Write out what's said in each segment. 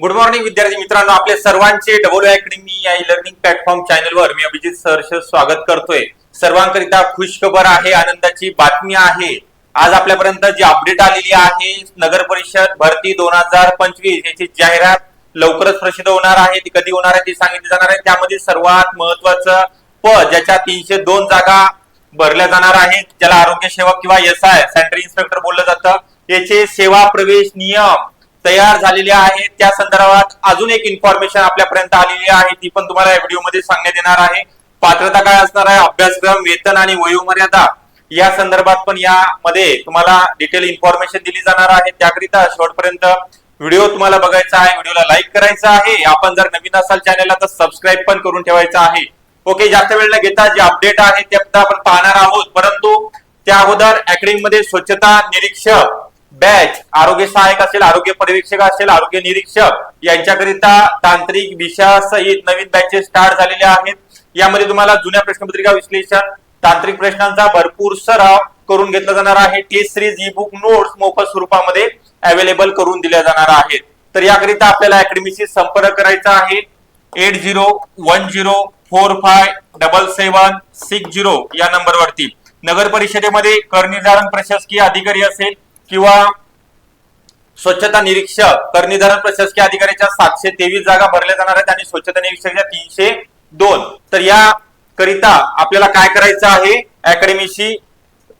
Good morning विद्यार्थी मित्रांनो. आपले सर्वांचे डबल अकॅडमी या लर्निंग प्लॅटफॉर्म चॅनलवर मी अभिजित सहर्ष स्वागत करतोय. सर्वांकरिता खुशखबर आहे आनंदाची बातमी आहे. आज आपल्यापर्यंत जी अपडेट आलेली आहे नगर परिषद भरती दोन हजार पंचवीस याची जाहिरात लवकरच प्रसिद्ध होणार आहे. ती कधी होणार आहे ती सांगितली जाणार आहे. त्यामध्ये सर्वात महत्वाचं पद ज्याच्या तीनशे दोन जागा भरल्या जाणार आहेत ज्याला आरोग्य सेवा किंवा एस आय सेंटर इन्स्पेक्टर बोललं जातं. याचे सेवा प्रवेश नियम तयार झालेली आहेत त्या संदर्भात अजून एक इन्फॉर्मेशन आपल्यापर्यंत आलेली आहे. ती पण तुम्हाला या व्हिडिओमध्ये सांगण्यात येणार आहे. पात्रता काय असणार आहे? अभ्यासक्रम वेतन आणि वयोमर्यादा या संदर्भात पण यामध्ये तुम्हाला डिटेल इन्फॉर्मेशन दिली जाणार आहे. त्याकरिता शेवटपर्यंत व्हिडिओ तुम्हाला बघायचा आहे. व्हिडिओला लाईक करायचा आहे. आपण जर नवीन असाल चॅनलला तर सबस्क्राईब पण करून ठेवायचं आहे. ओके जास्त वेळ न घेता जे अपडेट आहे ते आपण पाहणार आहोत. परंतु त्या अगोदर अकॅडमी मध्ये स्वच्छता निरीक्षक बॅच आरोग्य सहाय्यक असेल आरोग्य पर्यवेक्षक असेल आरोग्य निरीक्षक यांच्याकरिता तांत्रिक विषयासहित नवीन बॅचेस स्टार्ट झालेले आहेत. यामध्ये तुम्हाला जुन्या प्रश्नपत्रिका विश्लेषण तांत्रिक प्रश्नांचा भरपूर सराव करून घेतला जाणार आहे. Test series E book notes मोफत स्वरूपामध्ये अवेलेबल करून दिल्या जाणार आहेत. तर याकरिता आपल्याला अकॅडमीशी संपर्क करायचा आहे. Eight zero one zero four five double seven six zero या नंबरवरती. नगर परिषदेमध्ये करनिर्धारण प्रशासकीय अधिकारी असेल किंवा स्वच्छता निरीक्षक कर प्रशासकीय अधिकाऱ्याच्या सातशे तेवीस जागा भरल्या जाणार आहेत आणि स्वच्छता निरीक्षकाच्या तीनशे दोन. तर या करिता आपल्याला काय करायचं आहे? अकॅडमीशी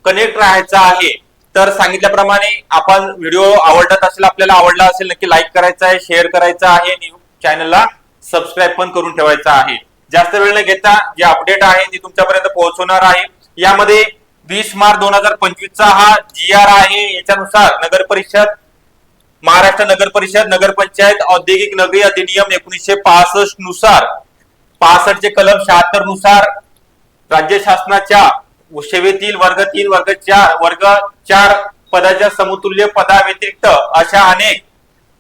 कनेक्ट राहायचं आहे. तर सांगितल्याप्रमाणे आपण व्हिडिओ आवडत असेल आपल्याला आवडला असेल नक्की लाईक करायचा आहे शेअर करायचा आहे आणि चॅनलला सबस्क्राईब पण करून ठेवायचा आहे. जास्त वेळ न घेता जे अपडेट आहे ती तुमच्यापर्यंत पोहोचवणार आहे. यामध्ये वीस मार्च दोन हजार पंचवीसचा हा जी आर आहे याच्यानुसार नगर परिषद महाराष्ट्र नगर परिषद नगर पंचायत औद्योगिक नगरी अधिनियम एकोणीसशे पासष्टनुसार पासष्टचे कलम शहात्तरनुसार राज्य शासनाच्या सेवेतील वर्ग तीन वर्ग चार वर्ग चार पदाच्या समतुल्य पदाव्यतिरिक्त अशा अनेक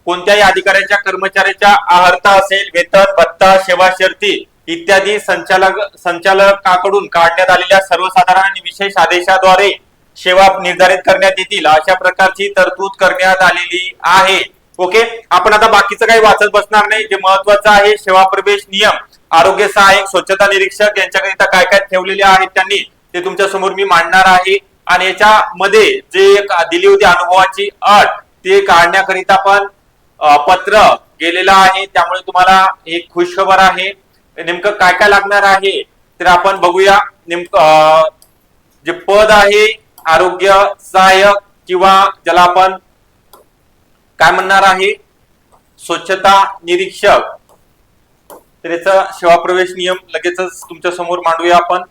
कोणत्याही अधिकाऱ्याच्या कर्मचाऱ्याच्या आहर्ता असेल वेतन भत्ता सेवा शर्ती इत्यादी संचालक संचालकाकडून काढण्यात आलेल्या सर्वसाधारण आणि विशेष आदेशाद्वारे सेवा निर्धारित करण्यात येतील अशा प्रकारची तरतूद करण्यात आलेली आहे. ओके? आपण आता बाकीचं काही वाचत बसणार नाही. जे महत्वाचं आहे सेवा प्रवेश नियम आरोग्य सहाय्यक स्वच्छता निरीक्षक यांच्याकरिता काय काय ठेवलेले आहेत त्यांनी ते तुमच्यासमोर मी मांडणार आहे. आणि याच्यामध्ये जे एक दिली होती अनुभवाची अट ते काढण्याकरिता पण पत्र गेलेलं आहे. त्यामुळे तुम्हाला एक खुशखबर आहे. नेमकं काय काय लागणार आहे? तर आपण बघूया नेमकं जे पद आहे आरोग्य सहाय्यक किंवा ज्याला आपण काय म्हणणार आहे? स्वच्छता निरीक्षक. तर याचा सेवा प्रवेश नियम लगेचच तुमच्यासमोर मांडूया आपण.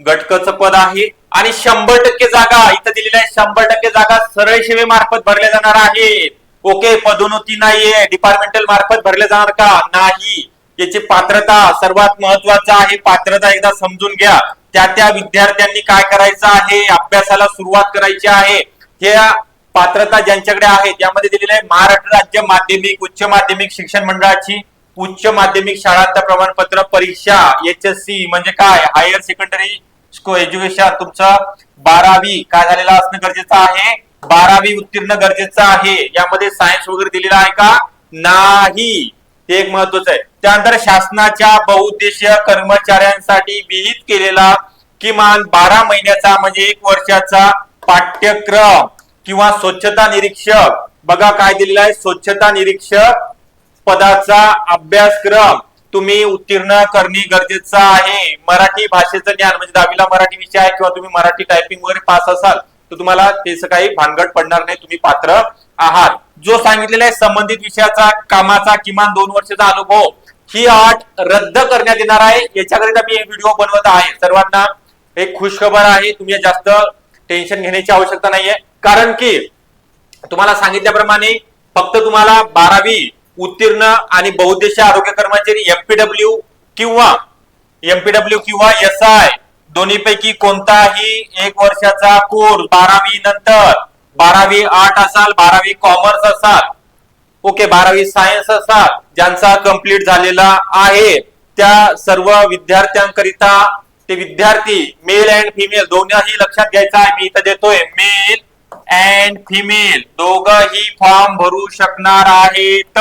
गटकचं पद आहे आणि शंभर टक्के जागा इथं दिलेल्या आहे शंभर टक्के जागा सरळ सेवेमार्फत भरल्या जाणार आहेत. ओके पदोन्नती नाहीये. डिपार्टमेंटल मार्फत भरले जाणार का? नाही. त्याची पात्रता सर्वात महत्वाचं आहे पात्रता एकदा समजून घ्या. त्या त्या विद्यार्थ्यांनी काय करायचं आहे अभ्यासाला सुरुवात करायची आहे. ह्या पात्रता ज्यांच्याकडे आहे त्यामध्ये दिलेलं आहे महाराष्ट्र राज्य माध्यमिक उच्च माध्यमिक शिक्षण मंडळाची उच्च माध्यमिक शाळांत प्रमाणपत्र परीक्षा एच एस सी म्हणजे काय? हायर सेकंडरी एज्युकेशन तुमचं बारावी काय झालेलं असणं गरजेचं आहे? बारावी उत्तीर्ण गरजेचं आहे. यामध्ये सायन्स वगैरे दिलेला आहे का? नाही. हे एक महत्वाचं आहे. त्यानंतर शासनाच्या बहुउद्देशीय कर्मचाऱ्यांसाठी विहित केलेला किमान बारा महिन्याचा म्हणजे एक वर्षाचा पाठ्यक्रम किंवा स्वच्छता निरीक्षक. बघा काय दिलेलं आहे. स्वच्छता निरीक्षक पदाचा अभ्यासक्रम तुम्ही उत्तीर्ण करणे गरजेचं आहे. मराठी भाषेचं ज्ञान म्हणजे दहावीला मराठी विषय आहे किंवा तुम्ही मराठी टायपिंग वगैरे पास असाल तर तुम्हाला त्याचं काही भानगड पडणार नाही. तुम्ही पात्र आहात. जो सांगितलेला आहे संबंधित विषयाचा कामाचा किमान दोन वर्षाचा अनुभव ही अट रद्द करण्यात येणार आहे. याच्याकरिता मी एक व्हिडिओ बनवत आहे. सर्वांना एक खुशखबर आहे. तुम्ही जास्त टेन्शन घेण्याची आवश्यकता नाहीये. कारण की तुम्हाला सांगितल्याप्रमाणे फक्त तुम्हाला बारावी उत्तीर्ण आणि बहुद्देशीय आरोग्य कर्मचारी एमपीडब्ल्यू किंवा एमपीडब्ल्यू किंवा एस आय दोन्हीपैकी कोणताही एक वर्षाचा कोर्स बारावी नंतर बारावी आर्ट असाल बारावी कॉमर्स असाल ओके बारावी सायन्स असाल ज्यांचा कंप्लीट झालेला आहे त्या सर्व विद्यार्थ्यांकरिता ते विद्यार्थी मेल अँड फिमेल दोन्ही लक्षात घ्यायचं आहे मी इथं देतोय मेल अँड फिमेल दोघही फॉर्म भरू शकणार आहेत.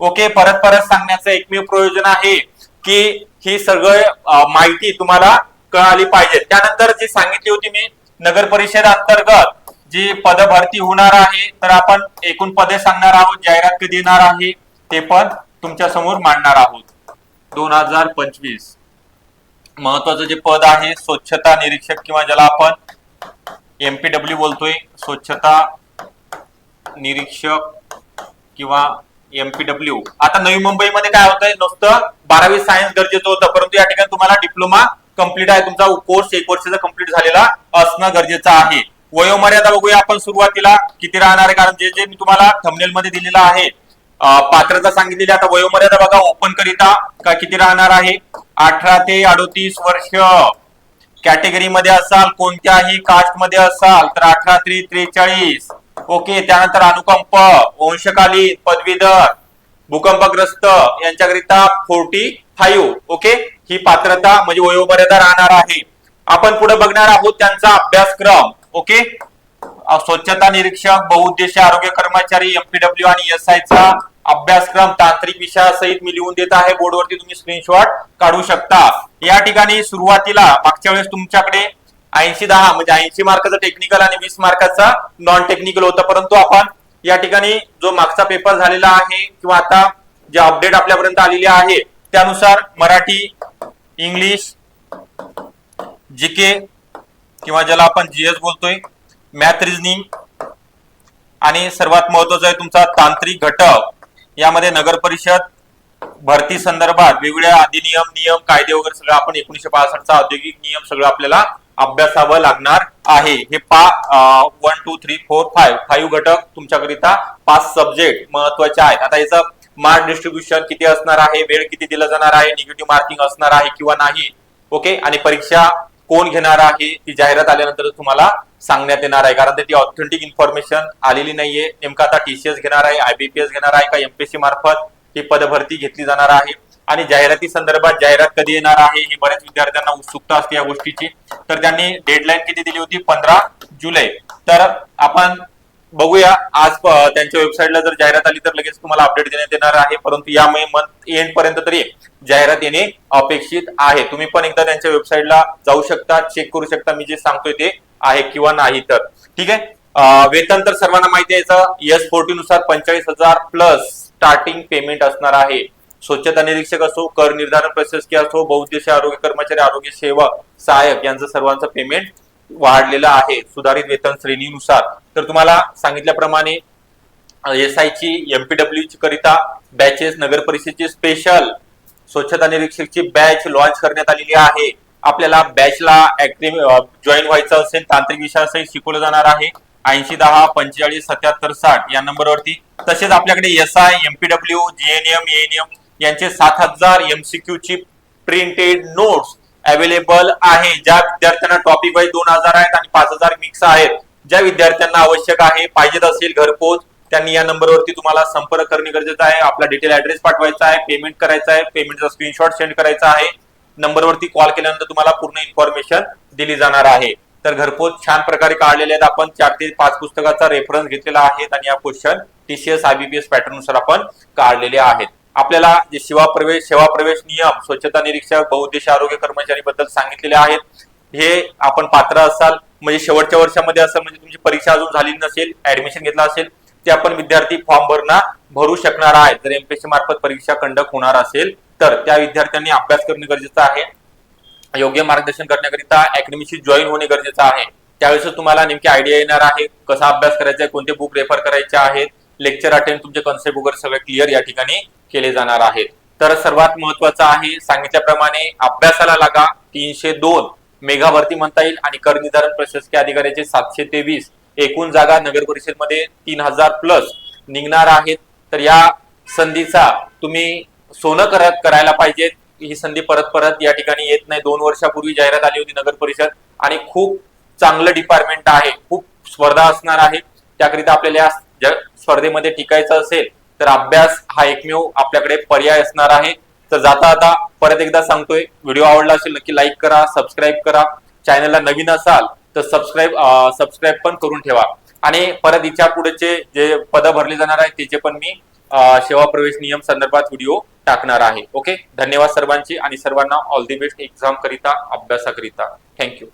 ओके परत परत सांगण्याचं एकमेव प्रयोजन आहे की ही सगळं माहिती तुम्हाला कळाली पाहिजे. त्यानंतर जी सांगितली होती मी नगर परिषद अंतर्गत जी पद भरती होणार आहे तर आपण एकूण पदे सांगणार आहोत जाहिरात कधी येणार आहे ते पण तुमच्यासमोर मांडणार आहोत. दोन हजार पंचवीस. महत्वाचं जे पद आहे स्वच्छता निरीक्षक किंवा ज्याला आपण एमपीडब्ल्यू बोलतोय स्वच्छता निरीक्षक किंवा एमपीडब्ल्यू आता नवी मुंबईमध्ये काय होतंय नुसतं बारावी सायन्स गरजेचं होतं परंतु या ठिकाणी तुम्हाला डिप्लोमा कंप्लीट आहे. तुमचा कोर्स एक वर्षाचा कंप्लीट झालेला असणं गरजेचं आहे. वयोमर्यादा बघूया आपण सुरुवातीला. किती राहणार आहे? कारण जे जे मी तुम्हाला थंबनेल मध्ये दिलेलं आहे पात्रता सांगितलेली आता वयोमर्यादा बघा ओपन करिता का किती राहणार आहे? अठरा ते अडोतीस वर्ष. कॅटेगरी मध्ये असाल कोणत्याही कास्टमध्ये असाल तर अठरा त्रि त्रेचाळीस. ओके त्यानंतर अनुकंप वंशकालीन पदवीधर भूकंपग्रस्त यांच्याकरिता फोर्टी फाईव्ह ओके? ही पात्रता म्हणजे वयोमर्यादा राहणार आहे. आपण पुढे बघणार आहोत त्यांचा अभ्यासक्रम ओके? स्वच्छता निरीक्षक बहुउद्देशीय आरोग्य कर्मचारी एमपीडब्ल्यू आणि एस चा अभ्यासक्रम तांत्रिक विषयासहित मी लिहून देत आहे. बोर्डवरती तुम्ही स्क्रीनशॉट काढू शकता. या ठिकाणी सुरुवातीला मागच्या वेळेस तुमच्याकडे ऐंशी दहा म्हणजे ऐंशी मार्काचं टेक्निकल आणि वीस मार्काचा नॉन टेक्निकल होतं. परंतु आपण या ठिकाणी जो मागचा पेपर झालेला आहे किंवा आता जे अपडेट आपल्यापर्यंत आलेली आहे त्यानुसार मराठी इंग्लिश जीके किंवा ज्याला आपण जीएस बोलतोय मॅथ रिझनिंग आणि सर्वात महत्त्वाचा आहे तुमचा तांत्रिक घटक. यामध्ये नगर परिषद भरती संदर्भात वेगवेगळ्या अधिनियम नियम कायदे वगैरे सगळं आपण एकोणीशे पासष्टचा औद्योगिक नियम सगळं आपल्याला अभ्यासावं लागणार आहे. हे पा one two three four five five घटक तुमच्याकरिता पाच सब्जेक्ट महत्त्वाचे आहेत. आता याचं मार्क डिस्ट्रीब्युशन किती असणार आहे वेळ किती दिला जाणार आहे निगेटिव्ह मार्किंग असणार आहे किंवा नाही ओके? आणि परीक्षा कोण घेणार आहे ती जाहिरात आल्यानंतर तुम्हाला सांगण्यात येणार आहे. कारण ती ऑथेंटिक इन्फॉर्मेशन आलेली नाहीये. नेमकं आता टीसीएस घेणार आहे आयबीपीएस घेणार आहे का एमपीएससी मार्फत ही पदभरती घेतली जाणार आहे? आणि जाहिराती संदर्भात जाहिरात कधी येणार आहे ही बऱ्याच विद्यार्थ्यांना उत्सुकता असते या गोष्टीची. तर त्यांनी डेडलाईन किती दिली होती? पंधरा जुलै. तर आपण बघूया. आज त्यांच्या वेबसाईटला जर जाहिरात आली तर लगेच तुम्हाला अपडेट देण्यात येणार आहे. परंतु या मे मंथ एंड पर्यंत तरी जाहिरात येणे अपेक्षित आहे. तुम्ही पण एकदा त्यांच्या वेबसाईटला जाऊ शकता चेक करू शकता. मी जे सांगतोय ते आहे किंवा नाही तर. ठीक आहे? वेतन तर सर्वांना माहिती आहे. एस फोर्टी नुसार पंचेचाळीस हजार प्लस स्टार्टिंग पेमेंट असणार आहे. स्वच्छता निरीक्षक असो कर निर्धारण प्रशासकीय असो बहुउद्देशीय आरोग्य कर्मचारी आरोग्य सेवा सहाय्यक यांचं सर्वांचं पेमेंट वाढलेलं आहे सुधारित वेतन श्रेणीनुसार. तर तुम्हाला सांगितल्याप्रमाणे एस आय ची एमपीडब्ल्यू ची करिता बॅचेस नगर परिषदेचे स्पेशल स्वच्छता निरीक्षकची बॅच लॉन्च करण्यात आलेली आहे. आपल्याला बॅचला जॉईन व्हायचं असेल तांत्रिक विषयासहित शिकवलं जाणार आहे. ऐंशी दहा पंचेचाळीस सत्याहत्तर साठ या नंबरवरती. तसेच आपल्याकडे S I MPW GNM ANM यांचे सात हजार एमसीक्यू ची प्रिंटेड नोट्स अवेलेबल आहे. ज्या विद्यार्थ्यांना टॉपिक वाईज दोन हजार आहेत आणि पाच हजार मिक्स आहेत ज्या विद्यार्थ्यांना आवश्यक आहे पाहिजेत असेल घरपोच त्यांनी या नंबरवरती तुम्हाला संपर्क करणे गरजेचं आहे. आपला डिटेल ऍड्रेस पाठवायचा आहे पेमेंट करायचा आहे पेमेंटचा स्क्रीनशॉट सेंड करायचा आहे. नंबरवरती कॉल केल्यानंतर तुम्हाला पूर्ण इन्फॉर्मेशन दिली जाणार आहे. तर घरपोच छान प्रकारे काढलेले आहेत आपण. चार ते पाच पुस्तकाचा रेफरन्स घेतलेला आहे आणि या क्वेश्चन टीसीएस आयबीपीएस पॅटर्ननुसार आपण काढलेले आहेत. आपल्याला जे सेवा प्रवेश सेवा प्रवेश नियम स्वच्छता निरीक्षक बहुउद्देश आरोग्य कर्मचारी बद्दल सांगितलेले आहेत हे आपण पात्र असाल. म्हणजे शेवटच्या वर्षामध्ये असाल म्हणजे तुमची परीक्षा अजून झाली नसेल ऍडमिशन घेतला असेल ते आपण विद्यार्थी फॉर्म भरणा भरू शकणार आहेत. जर एमपीएससी मार्फत परीक्षा कंडक्ट होणार असेल तर त्या विद्यार्थ्यांनी अभ्यास करणे गरजेचं आहे. योग्य मार्गदर्शन करण्याकरिता अकॅडमीशी जॉईन होणे गरजेचं आहे. त्यावेळेस तुम्हाला नेमकी आयडिया येणार आहे कसा अभ्यास करायचा आहे कोणते बुक रेफर करायचे आहेत लेक्चर अटेंड तुमचे कन्सेप्ट वगैरे सगळे क्लिअर या ठिकाणी केले जाणार आहेत. तर सर्वात महत्वाचं आहे सांगितल्याप्रमाणे अभ्यासाला लागा तीनशे दोन मेगा भरती म्हणता येईल आणि कर निर्धारण प्रशासकीय अधिकाऱ्याचे सातशे तेवीस. एकूण जागा नगर परिषदमध्ये तीन हजार प्लस निघणार आहेत. तर या संधीचा तुम्ही सोनं करत करायला पाहिजे ही संधी परत परत या ठिकाणी येत नाही. दोन वर्षापूर्वी जाहिरात आली होती नगर परिषद आणि खूप चांगलं डिपार्टमेंट आहे. खूप स्पर्धा असणार आहे. त्याकरिता आपल्याला या स्पर्धेमध्ये टिकायचं असेल तर अभ्यास हा एकमेव आपल्याकडे पर्याय असणार आहे. तर जाता आता परत एकदा सांगतोय व्हिडिओ आवडला असेल नक्की लाईक करा सबस्क्राईब करा. चॅनलला नवीन असाल तर सबस्क्राईब सबस्क्राईब पण करून ठेवा. आणि परत इच्छा पुढचे जे पद भरले जाणार आहेत त्याचे पण मी सेवा प्रवेश नियम संदर्भात व्हिडिओ टाकणार आहे. ओके धन्यवाद सर्वांची आणि सर्वांना ऑल दी बेस्ट एक्झाम करिता अभ्यासाकरिता. थँक्यू